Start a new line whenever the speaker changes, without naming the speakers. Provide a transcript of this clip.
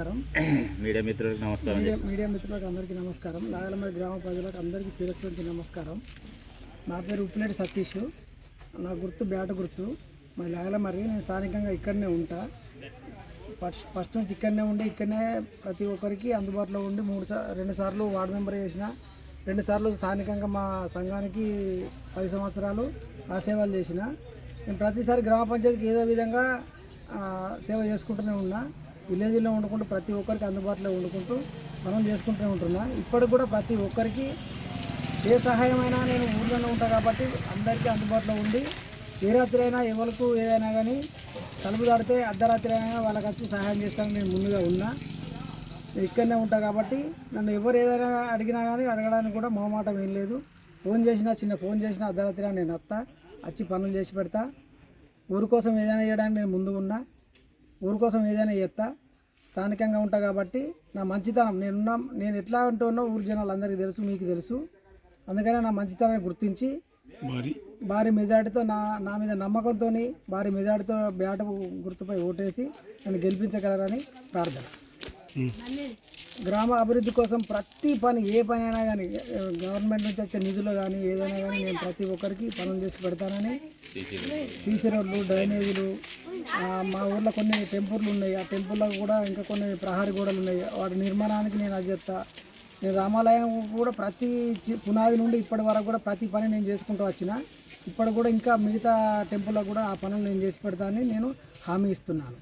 నమస్కారం.
మీడియా మిత్రులకు నమస్కారం
మీడియా మిత్రులకు అందరికీ నమస్కారం. లాగలమరి గ్రామ ప్రజలకు అందరికీ శిరస్సు నుంచి నమస్కారం. నా పేరు ఉప్పినేటి సతీష్. నా గుర్తు బ్యాట గుర్తు. మా లాగలమరి నేను స్థానికంగా ఇక్కడనే ఉంటా. ఫస్ట్ ఫస్ట్ నుంచి ఇక్కడనే ఉండి ఇక్కడనే ప్రతి ఒక్కరికి అందుబాటులో ఉండి మూడు సార్ రెండు సార్లు వార్డు మెంబర్ చేసిన రెండు సార్లు స్థానికంగా మా సంఘానికి పది సంవత్సరాలు ఆ సేవలు చేసిన. నేను ప్రతిసారి గ్రామ పంచాయతీకి ఏదో విధంగా సేవ చేసుకుంటూనే ఉన్నా. విలేజ్లో వండుకుంటూ ప్రతి ఒక్కరికి అందుబాటులో వండుకుంటూ మనం చేసుకుంటూనే ఉంటున్నా. ఇప్పటికి కూడా ప్రతి ఒక్కరికి ఏ సహాయమైనా నేను ఊర్లోనే ఉంటా కాబట్టి అందరికీ అందుబాటులో ఉండి ఏ రాత్రి అయినా ఎవరికి ఏదైనా కానీ తలుపు దాడితే అర్ధరాత్రి అయినా వాళ్ళకి వచ్చి సహాయం చేస్తాను నేను ముందుగా ఉన్నా. ఇక్కడనే ఉంటా కాబట్టి నన్ను ఎవరు ఏదైనా అడిగినా కానీ అడగడానికి కూడా మొహమాటం ఏం లేదు. ఫోన్ చేసినా చిన్న ఫోన్ చేసినా అర్ధరాత్రి నేను వస్తా వచ్చి పనులు చేసి పెడతా. ఊరి కోసం ఏదైనా చేయడానికి నేను ముందు ఉన్నా. ఊరి కోసం ఏదైనా చేస్తా స్థానికంగా ఉంటా కాబట్టి నా మంచితనం నేనున్నా నేను ఎట్లా ఉంటున్నా ఊరి జనాలు అందరికీ తెలుసు మీకు తెలుసు. అందుకనే నా మంచితనాన్ని గుర్తించి భారీ మెజార్టీతో నా నా మీద నమ్మకంతో భారీ మెజార్టీతో బ్యాట గుర్తుపై ఓటేసి నన్ను గెలిపించగలరని ప్రార్థన. గ్రామ అభివృద్ధి కోసం ప్రతి పని ఏ పని అయినా కానీ గవర్నమెంట్ నుంచి వచ్చే నిధులు కానీ ఏదైనా కానీ నేను ప్రతి ఒక్కరికి పనులు చేసి పెడతానని సీసీ రోడ్లు డ్రైనేజీలు మా ఊర్లో కొన్ని టెంపుల్లు ఉన్నాయి. ఆ టెంపుల్లో కూడా ఇంకా కొన్ని ప్రహారీ గోడలు ఉన్నాయి. వాటి నిర్మాణానికి నేను అది నేను రామాలయం కూడా ప్రతి చి- పునాది నుండి ఇప్పటి వరకు కూడా ప్రతి పని నేను చేసుకుంటూ వచ్చిన. ఇప్పటి కూడా ఇంకా మిగతా టెంపుల్లో కూడా ఆ పనులు నేను చేసి పెడతానని నేను హామీ ఇస్తున్నాను.